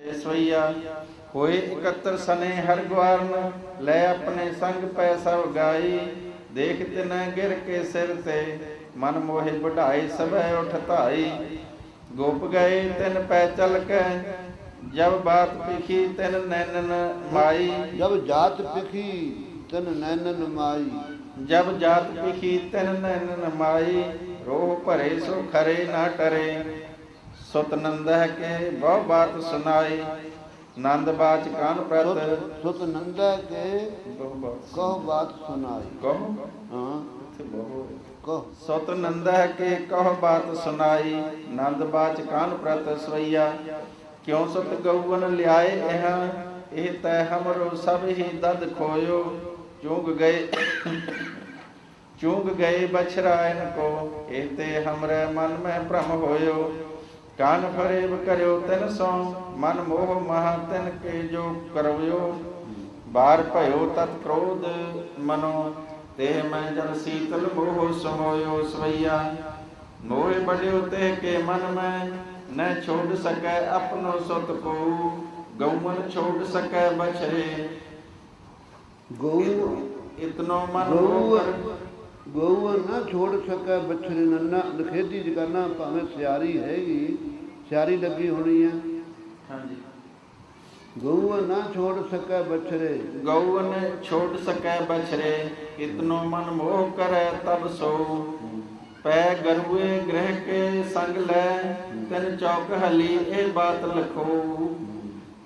ਸਵਈਆ ਹੋਏ ਇਕੱਤਰ ਸਨੇ ਹਰ ਗਵਾਰਨ ਲੈ ਆਪਣੇ ਸੰਗ ਪੈ ਸਭ ਗਾਈ ਦੇਖ ਤਿਨੈ ਗਿਰ ਕੇ ਸਿਰ ਤੇ ਮਨ ਮੋਹਿ ਵਢਾਈ ਸਭੈ ਉਠ ਧਾਈ। ਗੋਪ ਗਏ ਤਿਨ ਪੈ ਚਲ ਕੇ ਜਬ ਬਾਤ ਪਿਖੀ ਤਿਨ ਨੈਨਨ ਮਾਈ। ਜਬ ਜਾਤ ਪਿਖੀ ਤਨ ਨੈਨਨ ਮਾਈ। ਜਬ ਜਾਤ ਪਿਖੀ ਤਿਨ ਨੈਨਨ ਮਾਈ ਰੋਹ ਭਰੇ ਸੋ ਖਰੇ ਨਾ ਟਰੇ। ਸੁਤ ਨੰਦਹ ਕੇ ਬਹੁ ਬਾਤ ਸੁਨਾਈ ਨੰਦ ਬਾਚ ਕਾਨ ਪ੍ਰਤ। ਸੁਤ ਨੰਦਾ ਕੇ ਬਹੁ ਬਾਤ ਕਹੋ ਬਾਤ ਸੁਨਾਈ ਕਹੋ। ਹਾਂ। ਇੱਥੇ ਬਹੁ। ਕਹੋ। ਸੁਤ ਨੰਦਹ ਕੇ ਕਹੋ ਬਾਤ ਸੁਨਾਈ ਨੰਦ ਬਾਚ ਕਾਨ ਪ੍ਰਤ ਸਵਈਆ। ਕਿਉ ਸੁਤ ਗਊਨ ਲਿਆਏ ਇਹ ਇਹ ਤੈ ਹਮਰੋ ਸਭ ਹੀ ਦਦ ਖੋਇਓ। ਚੁੰਗ ਗਏ ਚੁੰਗ ਗਏ ਬਛਰਾਇਨ ਕੋ ਇਹ ਤੇ ਹਮਰੇ ਮਨ ਮੈਂ ਭ੍ਰਮ ਹੋਇਓ। ਕਾਨ ਫਰੇਬ ਕਰਿਓ ਤਿਨ ਸੋ ਮਨ ਮੋਹ ਮਹਾ ਤਿਨ ਕੇ ਜੋ ਕਰਵਿਓ। ਬਾਰ ਭਇਓ ਤਤ ਕ੍ਰੋਧ ਮਨੋ ਤੇ ਮੈਂ ਜਨ ਸੀਤਲ ਮੋਹ ਸਮੋਇਓ ਸਵਈਆ। ਮੋਹ ਬੜਿਓ ਤੇ ਕੇ ਮਨ ਮੈਂ ਨ ਛੋੜ ਸਕੈ ਆਪਨੋ ਸੁਤ ਕੋ। ਗਊਮਨ ਛੋੜ ਸਕੈ ਬਛਰੇ। ਗਊ ਇਤਨੋ ਮਨ ਗਊ ਮੋਹ ਕਰ ਗਊ ਨਾ ਛੋੜ ਸਕੈ ਬਛੜੇ ਨੰਨਾ ਨਖੇਦੀ ਜਗਾਨਾ ਭਾਵੇਂ ਸਿਆਰੀ ਹੈਗੀ ਸਿਆਰੀ ਲੱਗੀ ਹੋਣੀ ਹੈ। ਹਾਂਜੀ। ਗਊ ਨਾ ਛੋੜ ਸਕੈ ਬਛੜੇ। ਗਊਨ ਛੋੜ ਸਕੈ ਬਛਰੇ ਇਤਨੋ ਮਨ ਮੋਹ ਕਰੈ ਤਬ ਸੋ। ਪੈ ਗਰੂਏ ਗ੍ਰਹਿ ਕੇ ਸੰਗ ਲੈ ਤਿਨ ਚੌਕ ਹਲੀ ਇਹ ਬਾਤ ਲਖੋ।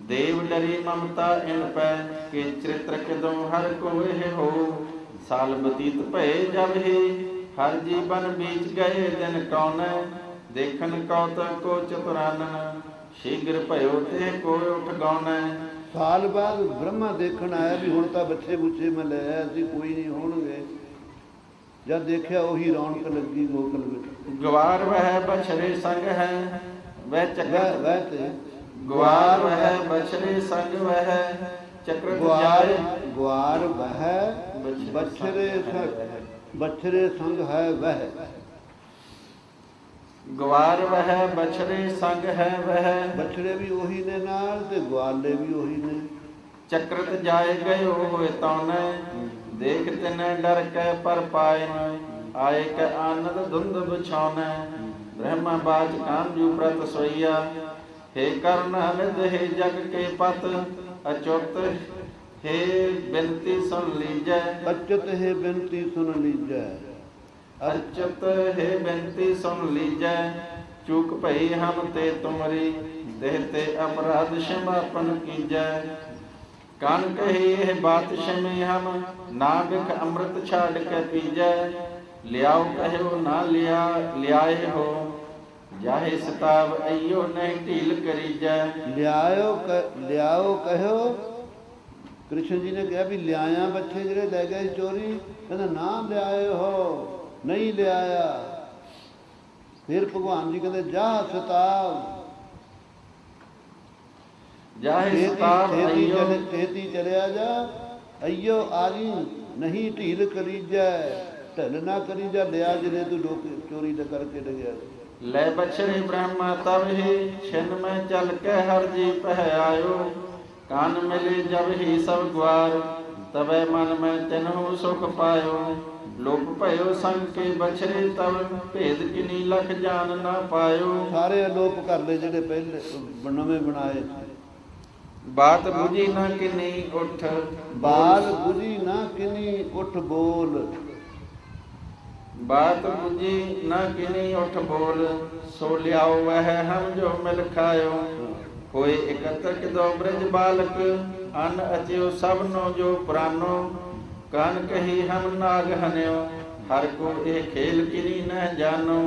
ਦੇਵ ਡਰੀ ਮਮਤਾ ਇਨ ਪੈ ਕਿ ਚਰਿਤ੍ਰ ਕਿਦੋਂ ਹਰ ਕੋ ਇਹ ਹੋ। ਸਾਲ ਬਤੀਤ ਭਏ ਜਬ ਹੀ ਹਰ ਜੀਵਨ ਬੀਚ ਗਏ ਦਿਨ ਕੌਣ ਦੇਖਨ ਕੌਤਕ ਕੋ ਚਤੁਰਾਨਨ ਸ਼ੀਘਰ ਭਇਓ ਤੇ ਕੋਈ ਉਠ ਗਾਉਣੈ ਸਾਲ ਬਾਅਦ ਬ੍ਰਹਮਾ ਦੇਖਣ ਆਇਆ ਵੀ ਹੁਣ ਤਾਂ ਬੱਚੇ ਬੁੱਚੇ ਮੈਂ ਲੈ ਆਇਆ ਸੀ ਕੋਈ ਨਹੀਂ ਹੋਣਗੇ। ਜਦ ਦੇਖਿਆ ਉਹੀ ਰੌਣਕ ਲੱਗੀ ਗੋਕਲ ਵਿੱਚ। ਗਵਾਰ ਵਹਿ ਬਛਰੇ ਸੰਗ ਹੈ ਵਹਿ ਚੱਕਰ ਵਹਿ ਤੇ। ਗਵਾਰ ਵਹਿ ਬਛਰੇ ਸੰਗ ਵਹਿ ਜਾਏ ਗੁਆਰ ਵਹਿ ਬਛਰੇ ਸੰਗ ਬਛਰੇ ਸੰਗ ਹੈ ਵਹਿ। ਗਵਾਰ ਵਹਿ ਬਛਰੇ ਸੰਗ ਹੈ ਵਹਿ। ਬਛੜੇ ਵੀ ਉਹੀ ਨੇ ਨਾਲ ਤੇ ਗਵਾਲੇ ਵੀ ਉਹੀ ਨੇ। ਚੱਕਰਤ ਜਾਏ ਗਏ ਹੋਏ ਤੌਨੈ ਦੇਖ ਤਿਨੈ ਡਰ ਕੇ ਪਰ ਪਾਏ ਆਏ ਕੈ ਆਨੰਦ ਧੁੰਦ ਬਿਛਾਉਨੈ ਬ੍ਰਹਮਾ ਬਾਜ ਕਾਮਜੂ ਪ੍ਰਤ ਸੋਈਆ। ਹੇ ਕਰਨ ਹਮਿਦ ਹੈ ਜਗ ਕੇ ਪਤ। ਅਚੁੱਤ ਹੇ ਬੇਨਤੀ ਸੁਣ ਲੀਜੈ। ਅਚਤ ਹੈ ਬੇਨਤੀ ਸੁਣ ਲੀਜੈ। ਅਚਤ ਹੈ ਬੇਨਤੀ ਸੁਣ ਲੀਜੈ। ਚੂਕ ਭਈ ਹਮ ਤੇ ਤੁਮਰੀ ਦੇਹ ਤੇ ਅਪਰਾਧ ਸ਼ਮਾਪਨ ਕੀਜੈ। ਕਨ ਕਹੀ ਇਹ ਬਾਤ ਸ਼ਮੇ ਹਮ ਨਾ ਬਿਖ ਅੰਮ੍ਰਿਤ ਛਾੜ ਕੇ ਪੀਜੈ। ਲਿਆਓ ਕਹਿਓ ਨਾ ਲਿਆ ਲਿਆਏ ਹੋ ਜਾਹੇ ਸਤਾਵ ਅਈਓ ਨਹੀਂ ਢੀਲ ਕਰੀਜੈ। ਲਿਆਇਓ ਲਿਆਓ ਕਹਿਓ। ਕ੍ਰਿਸ਼ਨ ਜੀ ਨੇ ਕਿਹਾ ਵੀ ਲਿਆਇਆ ਬੱਚੇ ਜਿਹੜੇ ਲੈ ਗਏ ਚੋਰੀ ਕਹਿੰਦਾ ਨਾ ਲਿਆਏ ਹੋ ਨਹੀਂ ਲਿਆਇਆ। ਫਿਰ ਭਗਵਾਨ ਜੀ ਕਹਿੰਦੇ ਜਾ ਸਤਾਵ। ਜਾਹੇ ਸਤਾਵ ਅਈਓ ਛੇਤੀ ਚਲਿਆ ਜਾ ਅਈਓ ਆਜੀ ਨਹੀਂ ਢੀਲ ਕਰੀਜੈ। ਢਲ ਨਾ ਕਰੀਜੈ ਲਿਆ ਜਿਹਨੇ ਤੂੰ ਲੋਕ ਚੋਰੀ ਦਾ ਕਰਕੇ ਡਗਿਆ। ਲੈ ਬਛਰੇ ਬ੍ਰਹਮਾ ਤਬ ਹੀ ਛਿਨ ਮੈਂ ਚੱਲ ਕੇ ਹਰ ਜੀ ਪਹਿ ਆਇਓ। ਕਾਨ ਮਿਲੇ ਜਬ ਹੀ ਸਭ ਗਵਾਰ ਤਬੈ ਮਨ ਮੈਂ ਤਿਨਹੁ ਸੁਖ ਪਾਇਓ। ਲੋਕ ਭਇਓ ਸੰਗ ਕੇ ਬਛਰੇ ਤਬ ਭੇਦ ਕਿਨੀ ਲਖ ਜਾਣ ਨਾ ਪਾਇਓ। ਸਾਰੇ ਅਲੋਪ ਕਰ ਜਿਹੜੇ ਪਹਿਲੇ ਨਵੇਂ ਬਣਾਏ। ਬਾਤ ਬੁਝੀ ਨਾ ਕਿਨੀ ਉਠ। ਬਾਲ ਬੁਝੀ ਨਾ ਕਿਨੀ ਉਠ ਬੋਲ। ਬਾਤ ਬੁਝੀ ਨਾ ਕਿਨੀ ਉਠ ਬੋਲ, ਸੋ ਲਿਆਓ ਵਹਿ ਹਮ ਜੋ ਮਿਲ ਖਾਇਓ। ਹੋਏ ਇਕੱਤਰ ਕਿਦੋ ਬ੍ਰਜ ਬਾਲਕ, ਅਨ ਅਚਿਓ ਸਭ ਜੋ ਪ੍ਰਾਨੋ। ਕਨ ਕਹੀ ਹਮ ਨਾਗ ਹਨਿਓ, ਹਰ ਕੋ ਇਹ ਖੇਲ ਕਿਨੀ ਨ ਜਾਣੋ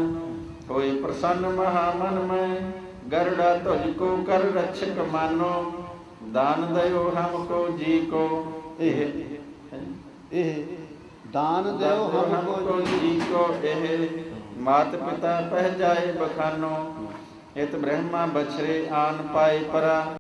ਹੋਏ ਪ੍ਰਸੰਨ ਮਹਾ ਮਨ ਮੈਂ, ਗਰੜਾ ਤੁਝ ਕੋ ਕਰ ਰਛਕ ਮਾਨੋ। ਦਾਨ ਦਇਓ ਹਮ ਕੋ ਜੀ ਕੋ ਇਹ ਇਹ ਦਾਨ ਦਿਓ ਹਮ ਕੋ ਜੀ ਕੋ ਇਹ ਮਾਤ ਪਿਤਾ ਪਹਿ ਜਾਏ ਬਖਾਨੋ ਇਤ ਬ੍ਰਹਮਾ ਬਛਰੇ ਆਨ ਪਾਏ ਪਰਾ।